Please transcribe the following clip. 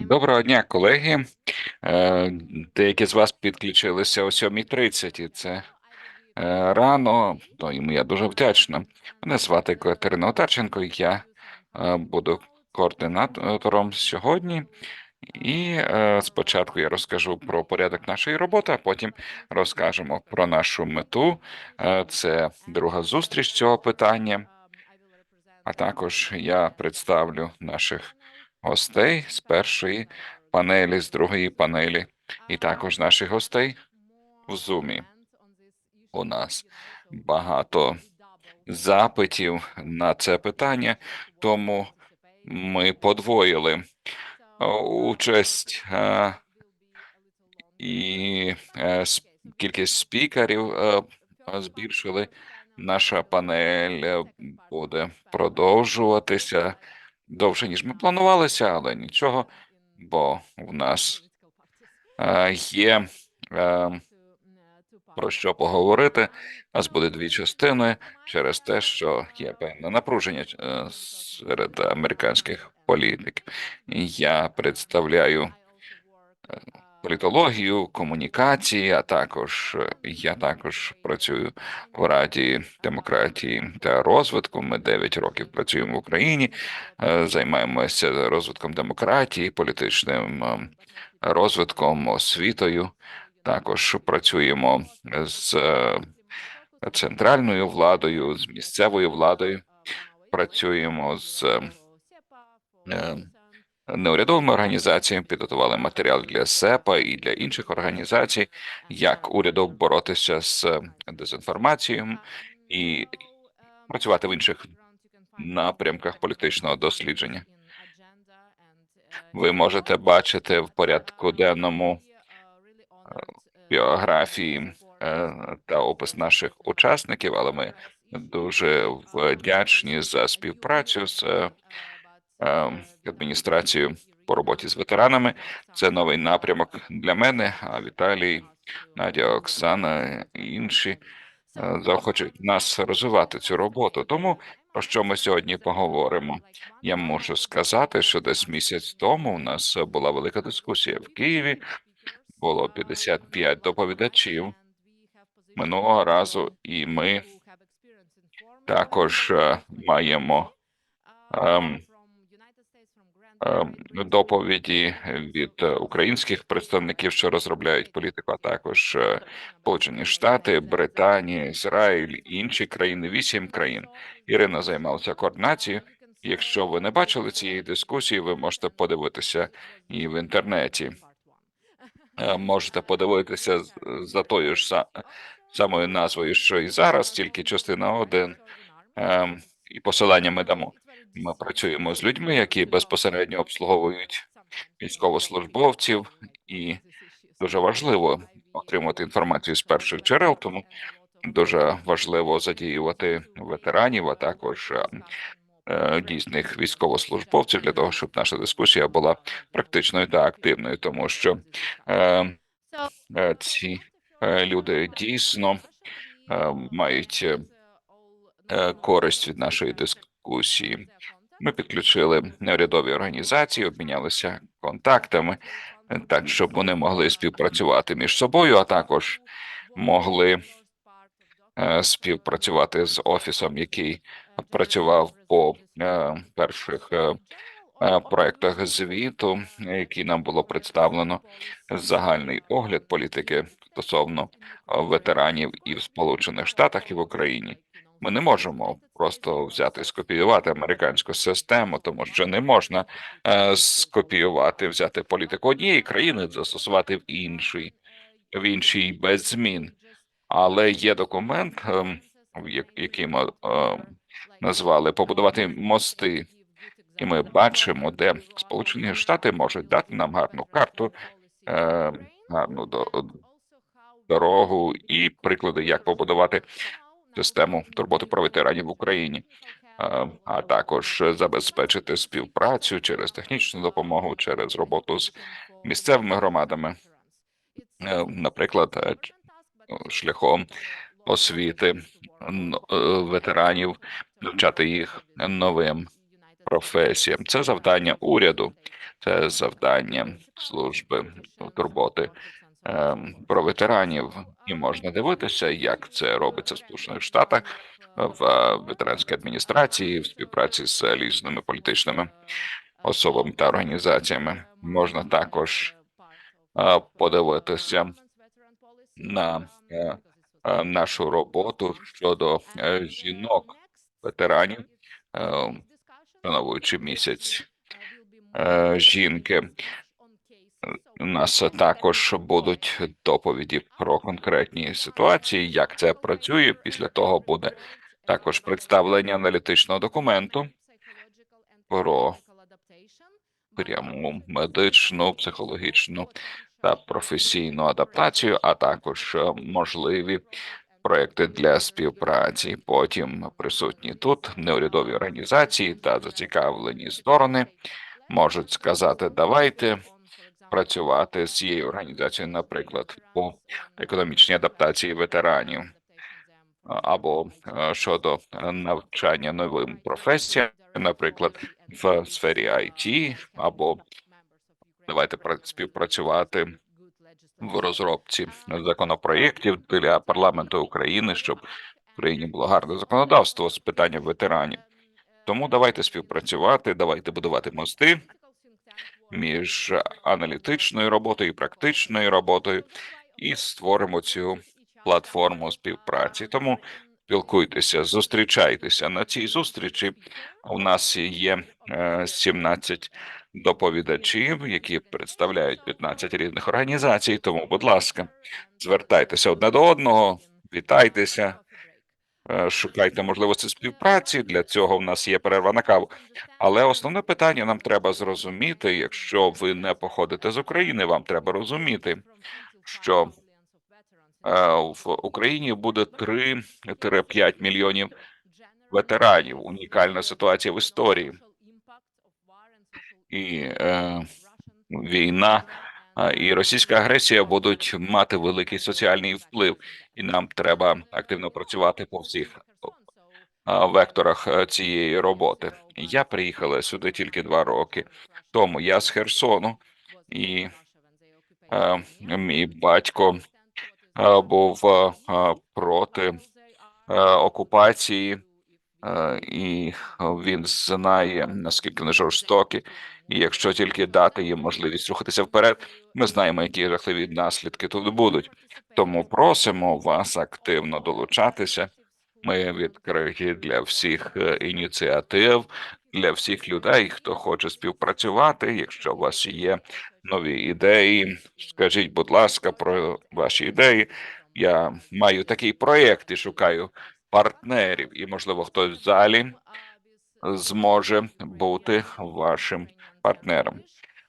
Доброго дня, колеги. Е, Деякі з вас підключилися о 7.30, і це е, рано, тому я дуже вдячна. Мене звати Катерина Отарченко, я е, буду координатором сьогодні. І спочатку я розкажу про порядок нашої роботи, а потім розкажемо про нашу мету. Це друга зустріч цього питання. А також я представлю наших гостей з першої панелі, з другої панелі, і також наших гостей в Зумі. У нас багато запитів на це питання, тому ми подвоїли участь е, і е, кількість спікерів е, збільшили. Наша панель е, буде продовжуватися довше, ніж ми планувалися, але нічого, бо в нас е, є е, про що поговорити. У нас буде дві частини через те, що є певне напруження серед американських політиків. Я представляю політологію, комунікації, а також е, я також працюю в Раді демократії та розвитку. Ми 9 років працюємо в Україні, е, займаємося розвитком демократії, політичним е, розвитком, освітою. Також працюємо з центральною владою, з місцевою владою. Працюємо з неурядовими організаціями, підготували матеріал для СЕПА і для інших організацій, як уряду боротися з дезінформацією і працювати в інших напрямках політичного дослідження. Ви можете бачити в порядку денному біографії е, та опис наших учасників, але ми дуже вдячні за співпрацю з е, е, по роботі з ветеранами. Це новий напрямок для мене. А Віталій, Надя, Оксана і інші е, захочуть нас розвивати цю роботу. Тому про що ми сьогодні поговоримо? Я можу сказати, що десь місяць тому у нас була велика дискусія в Києві. Було 55 доповідачів минулого разу, і ми також е, маємо ем, доповіді від е, українських представників, що розробляють політику, а також е, Сполучені Штати, Британія, Ізраїль, інші країни, вісім країн. Ірина займалася координацією. Якщо ви не бачили цієї дискусії, ви можете подивитися її в інтернеті. Е, Можете подивитися за тою ж самою назвою, що і зараз, тільки частина один. Ем, І посилання ми дамо. Ми працюємо з людьми, які безпосередньо обслуговують військовослужбовців, і дуже важливо отримати інформацію з перших джерел, тому дуже важливо задіювати ветеранів, а також е, е, дійсних військовослужбовців для того, щоб наша дискусія була практичною та активною, тому що е, е, ці люди дійсно мають користь від нашої дискусії. Ми підключили неурядові організації, обмінялися контактами, так щоб вони могли співпрацювати між собою, а також могли е, співпрацювати з офісом, який працював по е, перших е, проектах звіту, які нам було представлено загальний огляд політики стосовно ветеранів і в Сполучених Штатах, і в Україні. Ми не можемо просто взяти скопіювати американську систему, тому що не можна е, скопіювати, взяти політику однієї країни, застосувати в іншій, в іншій без змін. Але є документ, як- який ми ем, назвали побудувати мости, і ми бачимо, де Сполучені Штати можуть дати нам гарну карту, е, гарну до- дорогу і приклади, як побудувати систему турботи про ветеранів в Україні, а також забезпечити співпрацю через технічну допомогу, через роботу з місцевими громадами, е, наприклад, е, шляхом освіти е, ветеранів, навчати їх новим професіям. Це завдання уряду, це завдання служби турботи про ветеранів. І можна дивитися, як це робиться в Сполучених Штатах в ветеранській адміністрації в співпраці з різними політичними особами та організаціями. Можна також е, подивитися на е, е, нашу роботу щодо жінок ветеранів, е, місяць жінки. У нас також будуть доповіді про конкретні ситуації, як це працює. Після того буде також представлення аналітичного документу про пряму медичну, психологічну та професійну адаптацію, а також можливі проекти для співпраці. Потім присутні тут неурядові організації та зацікавлені сторони можуть сказати, давайте працювати з цією організацією, наприклад, по економічній адаптації ветеранів або е, щодо навчання новим професіям, наприклад, в сфері IT, або давайте пра- співпрацювати в розробці законопроєктів для парламенту України, щоб в країні було гарне законодавство з питання ветеранів. Тому давайте співпрацювати, давайте будувати мости між аналітичною роботою і практичною роботою, і створимо цю платформу співпраці. Тому спілкуйтеся, зустрічайтеся на цій зустрічі. У нас є е, 17 доповідачів, які представляють 15 різних організацій. Тому, будь ласка, звертайтеся одне до одного, вітайтеся, е, шукайте можливості співпраці. Для цього в нас є перерва на каву. Але основне питання нам треба зрозуміти, якщо ви не походите з України, вам треба розуміти, що е, в Україні буде 3-5 мільйонів ветеранів. Унікальна ситуація в історії. І е, війна і російська агресія будуть мати великий соціальний вплив, і нам треба активно працювати по всіх векторах е, цієї роботи. Я приїхала сюди тільки два роки тому. Я з Херсону, і е, мій батько е, був проти окупації, і він знає наскільки вони жорстокі. І якщо тільки дати їм можливість рухатися вперед, ми знаємо, які жахливі наслідки тут будуть. Тому просимо вас активно долучатися. Ми відкриті для всіх е, ініціатив, для всіх людей, хто хоче співпрацювати. Якщо у вас є нові ідеї, скажіть, будь ласка, про ваші ідеї. Я маю такий проєкт і шукаю партнерів, і можливо хтось в залі зможе бути вашим партнером.